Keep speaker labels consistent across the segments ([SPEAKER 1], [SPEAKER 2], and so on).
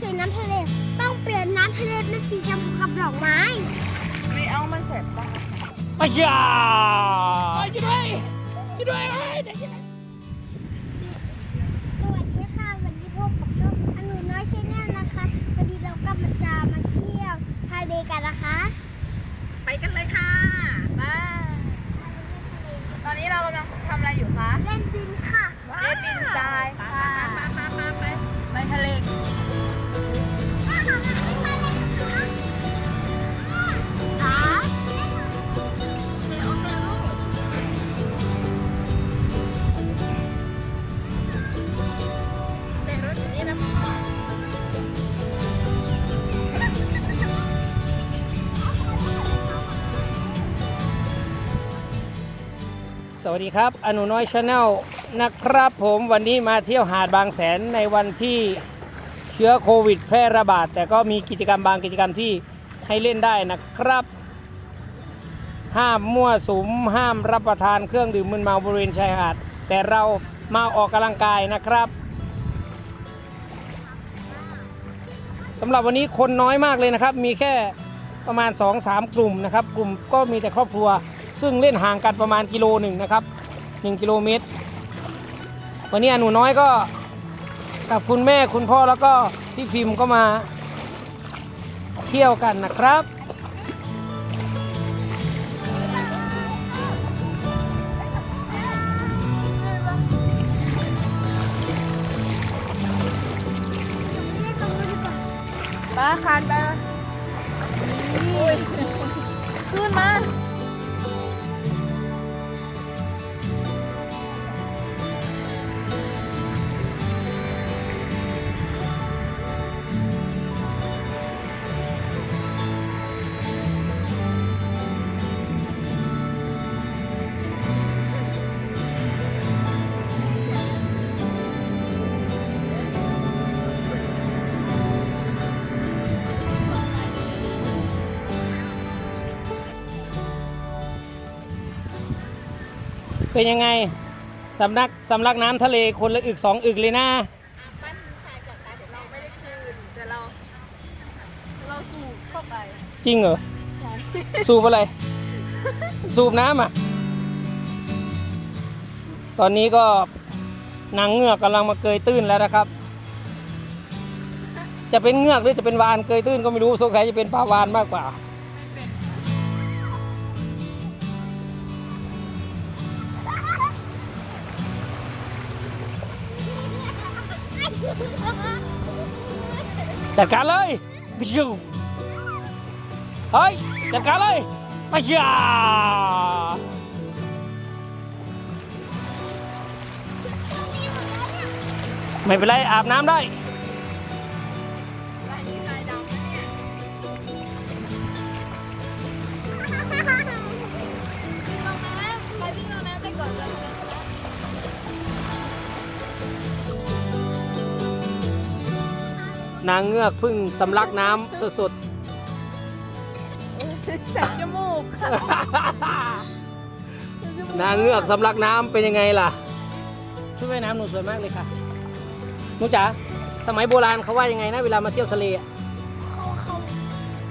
[SPEAKER 1] ใส่น้ำทะเล ต้องเปลี่ยนน้ำทะเลเป็นสีชมพูกับดอกไม้
[SPEAKER 2] ไม่เอามันเสร็จป่ะ
[SPEAKER 3] อ้ยาช่วยด้วยช่วยด้วยเอ้ยเด็ก
[SPEAKER 1] สวัสดีค่ะ วันนี้พบกับช่องอนุน้อยชแนลนะคะวันนี้เราก็มาจะมาเที่ยวทะเลกันนะคะ
[SPEAKER 2] ไปกันเลยค่ะ
[SPEAKER 3] สวัสดีครับ อนุน้อยชาแนลนะครับผมวันนี้มาเที่ยวหาดบางแสนในวันที่เชื้อโควิดแพร่ระบาด แต่ก็มีกิจกรรมบางกิจกรรมที่ให้เล่นได้นะครับ ห้ามมั่วสุมห้ามรับประทานเครื่องดื่มมึนเมาบริเวณชายหาด แต่เรามาออกกำลังกายนะครับสำหรับวันนี้คนน้อยมากเลยนะครับ มีแค่ประมาณ 2-3 กลุ่มนะครับ กลุ่มก็มีแต่ครอบครัว ซึ่งเล่นห่างกันประมาณกิโลหนึ่งนะครับ1กิโลเมตร วันนี้อนุน้อยก็กับคุณแม่คุณพ่อแล้วก็พี่พิมพ์ก็มาเที่ยวกันนะครับ
[SPEAKER 2] ป้าคานไปอุ้ยขึ้นมา
[SPEAKER 3] เป็นยังไงสำนักสำลักน้ำทะเลคนละอึกสองอึกเลยนะ
[SPEAKER 2] ปั้นชายกับตาเดี๋ยวเราไม่ได้คืนแต่เรา เราสูบเข้าไป
[SPEAKER 3] จริงเหรอสูบอะไร สูบน้ำอะ ตอนนี้ก็นางเงือกกำลังมาเกยตื้นแล้วนะครับ จะเป็นเงือกหรือจะเป็นวานเกยตื้นก็ไม่รู้สงสัยจะเป็นปลาวานมากกว่า จัดการเลยบิชูเฮ้ยจัดการเลยมาอย่าไม่เป็นไรอาบน้ำได้
[SPEAKER 2] นางเงื
[SPEAKER 3] อกเพึ่งสำลักน้ำสด
[SPEAKER 2] แสบจมูก
[SPEAKER 3] ๆนางเงือกสำลักน้ำเป็นยังไงล่ะช่วยว่ายน้ำหนูสวยมากเลยค่ะหนูจ๋าสมัยโบราณเขาว่ายังไงนะเวลามาเที่ยวทะเลอะ
[SPEAKER 1] เขาเขา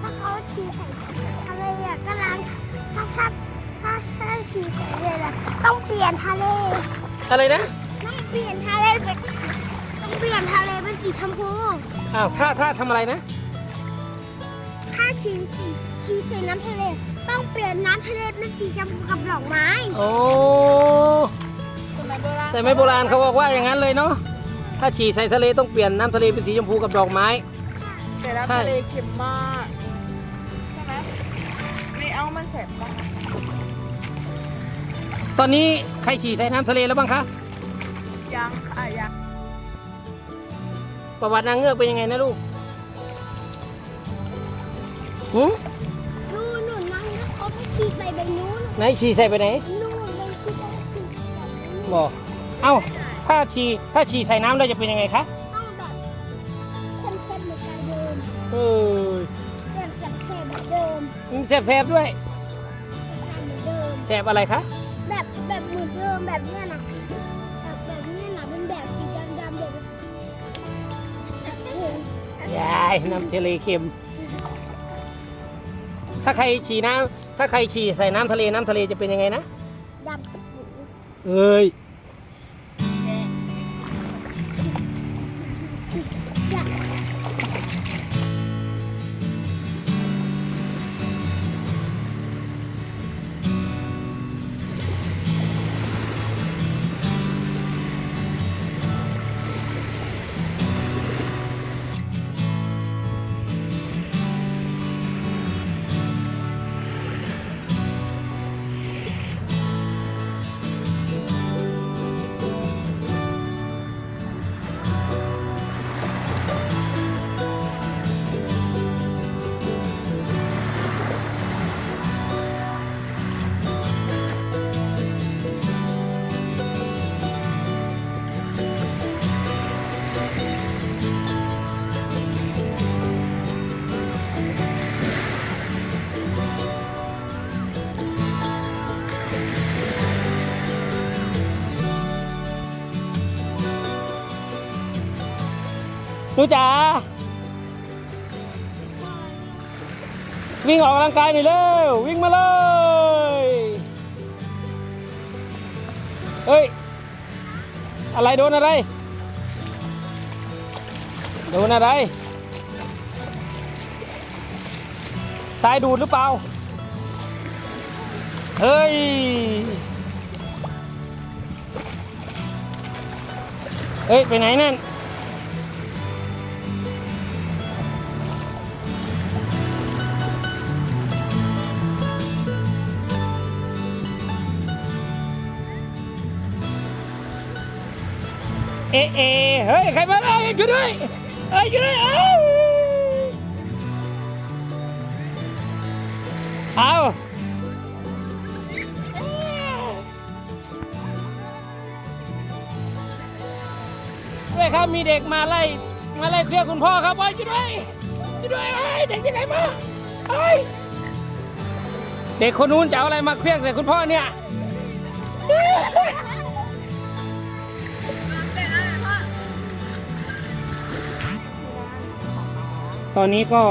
[SPEAKER 1] ถ้าเขาฉี่ใส่อะไรอะก็ล้างถ้าถ้าถ้าถ้าฉี่ใส่เลยล่ะต้องเปลี่ยนทะเล
[SPEAKER 3] อะไรนะ
[SPEAKER 1] ต้องเปลี่ยนทะเลเป็นต้อง เปลี่ยนทะเลเป็นสีชมพู
[SPEAKER 3] อ้าวถ้าถ้าทำอะไรนะ
[SPEAKER 1] ถ้าฉี่ฉี่ฉี่ใส่น้ำทะเล ต้องเปลี่ยนน้ำทะเลเป็นสีชมพูกับดอกไม้
[SPEAKER 3] โอ้
[SPEAKER 2] สมัยโบราณ
[SPEAKER 3] แต่ไม่โบราณเขาบอกว่าอย่างนั้นเลยเนาะถ้าฉี่ใส่ทะเลต้องเปลี่ยนน้ำทะเลเป็นสีชมพูกับดอกไม้
[SPEAKER 2] แต่แล้ว
[SPEAKER 3] ใช่
[SPEAKER 2] ทะเลเค็มมากใช่ไหมไม่เอามันเสร็จป่ะ
[SPEAKER 3] ตอนนี้ใครฉี่ใส่น้ำทะเลแล้วบ้างคะ
[SPEAKER 2] ยังค่ะยัง
[SPEAKER 3] ประวัตินางเงือกเป็นยังไงนะลูกหืม
[SPEAKER 1] นู่นนู่นนั่งนะเขาไปฉี่ใส่ใบนู้น
[SPEAKER 3] ไหนฉี่ใส่ไปไหน
[SPEAKER 1] นู่นไปฉี่ใส่ฉี่ใส่นู้น
[SPEAKER 3] บอกเอ้าถ้าฉี่ถ้าฉี่ใส่น้ำแล้วจะเป็นยังไงคะ
[SPEAKER 1] ต้องแบบเข้มๆเหมือนกันเดิม
[SPEAKER 3] เออ
[SPEAKER 1] แบบแบบแสบเหมือนเดิม
[SPEAKER 3] แสบๆด้วย
[SPEAKER 1] เหมือนเดิม
[SPEAKER 3] แสบอะไรคะ
[SPEAKER 1] แบบแบบเหมือนเดิมแบบเนี้ยนะ นี้ยนะเป็นแบบสีดำๆแบบแบบนี้
[SPEAKER 3] ยายน้ำทะเลเค็ม ถ้าใครฉี่น้ำถ้าใครฉี่ใส่น้ำทะเลน้ำทะเลจะเป็นยังไงนะ
[SPEAKER 1] ดำ
[SPEAKER 3] เอ้ยห นูจ๋าวิ่งออกกำลังกายหน่อยเร็ววิ่งมาเลยเฮ้ย อะไรโดนอะไร โดนอะไร สายดูดหรือเปล่า เฮ้ย เฮ้ย ไปไหนนั่น เอเอเฮ้ยใครมาเอ้ยช่วยด้วยเอ้ยช่วยด้วยเอ้าเอาด้วยครับมีเด็กมาไล่มาไล่เครื่อคุณพ่อครับเอ้ยช่วยด้วยช่วยด้วยเอ้ยเด็กที่ไหนมาเอ้ยเด็กคนนู้นจะเอาอะไรมาเครื่องใส่คุณพ่อเนี่ย ตอนนี้ก็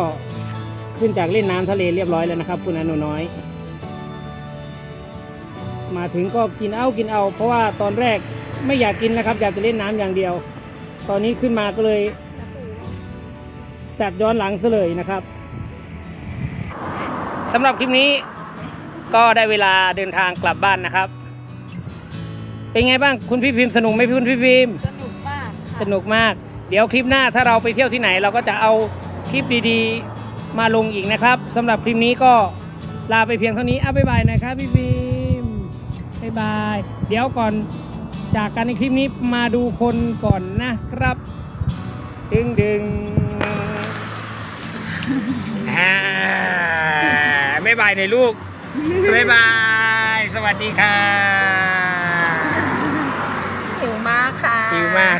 [SPEAKER 3] ขึ้นจากเล่นน้ำทะเลเรียบร้อยแล้วนะครับ คุณอนุน้อย มาถึงก็กินเอากินเอา เพราะว่าตอนแรกไม่อยากกินนะครับ อยากจะเล่นน้ำอย่างเดียว ตอนนี้ขึ้นมาก็เลยจัดย้อนหลังซะเลยนะครับสำหรับคลิปนี้ก็ได้เวลาเดินทางกลับบ้านนะครับ เป็นไงบ้างคุณพี่พิมพ์สนุกไหมคุณพี่พิมพ์
[SPEAKER 2] สนุกมากค่ะ
[SPEAKER 3] สนุกมาก เดี๋ยวคลิปหน้าถ้าเราไปเที่ยวที่ไหนเราก็จะเอา คลิปดีๆ มาลงอีกนะครับสำหรับคลิปนี้ก็ลาไปเพียงเท่านี้อะบ๊ายบายหนะครับพี่ฟิล์มบ๊ายบาย เดี๋ยวก่อนจากกันในคลิปนี้มาดูคนก่อนนะครับ ดึงดึงอ่าบ๊ายบายในอยลูกบ๊ายบาย สวัสดีค่ะ
[SPEAKER 2] หิวมากค่ะ
[SPEAKER 3] หิวมาก